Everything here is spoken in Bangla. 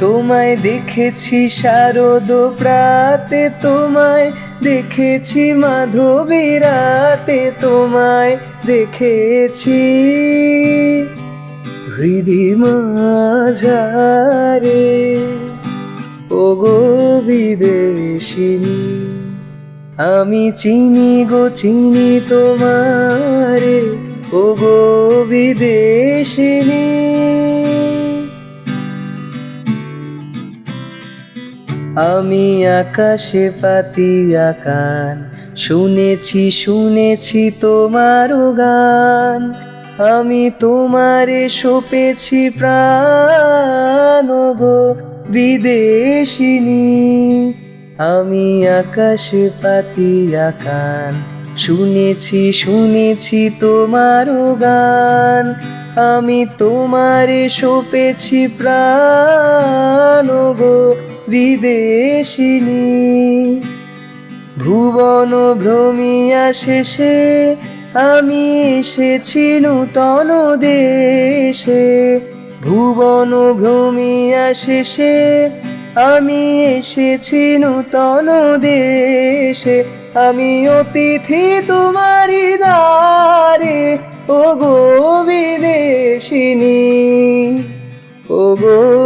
তোমায় দেখেছি শারদ প্রাতে, তোমায় দেখেছি মাধবী রাতে, তোমায় দেখেছি হৃদি মাঝারে। ও গো বিদেশিনী, আমি চিনি গো, চিনি তোমারে। ও গো বিদেশিনী আমি আকাশে পাতি আকান, শুনেছি শুনেছি তোমার গান। আমি তোমারে সপেছি প্রাণ গো বিদেশিনী। আমি আকাশে পাতি আকান, শুনেছি শুনেছি তোমার গান। আমি তোমারে সপেছি প্রাণ গো বিদেশিনী। ভুবন ভ্রমিয়া শেষে আমি এসেছি নূতন দেশে। ভুবন ভ্রমিয়া শেষে আমি এসেছি নূতন দেশে। আমি অতিথি তোমারি দ্বারে ও গো বিদেশিনী ও গো